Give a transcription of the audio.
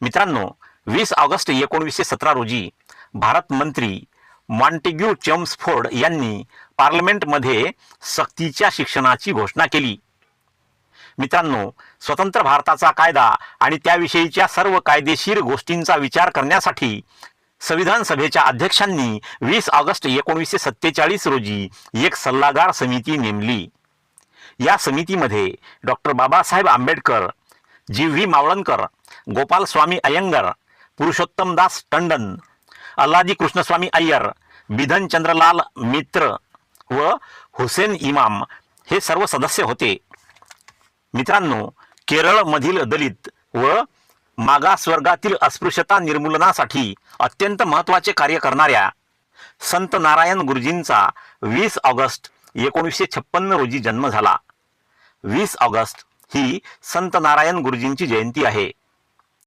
मित्रांनो वीस ऑगस्ट एकोणीसशे सतरा रोजी भारत मंत्री मॉन्टेग्यू चेम्सफोर्ड यांनी पार्लमेंटमध्ये सक्तीच्या शिक्षणाची घोषणा केली. मित्रांनो स्वतंत्र भारताचा कायदा आणि त्याविषयीच्या सर्व कायदेशीर गोष्टींचा विचार करण्यासाठी संविधान सभेच्या अध्यक्षांनी वीस ऑगस्ट एकोणीसशे सत्तेचाळीस रोजी एक सल्लागार समिती नेमली. या समितीमध्ये doctor Babasaheb Ambedkar G V Mavalankar Gopalaswami Ayyangar Purushottam Das Tandon Alladi Krishnaswami Iyer Bidhan Chandralal Mitra व हुसेन इमाम हे सर्व सदस्य होते. मित्रांनो केरळमधील दलित व मागासवर्गातील अस्पृश्यता निर्मूलनासाठी अत्यंत महत्त्वाचे कार्य करणाऱ्या संत नारायण गुरुजींचा वीस ऑगस्ट एकोणीसशे छप्पन्न रोजी जन्म झाला. वीस ऑगस्ट ही संत नारायण गुरुजींची जयंती आहे.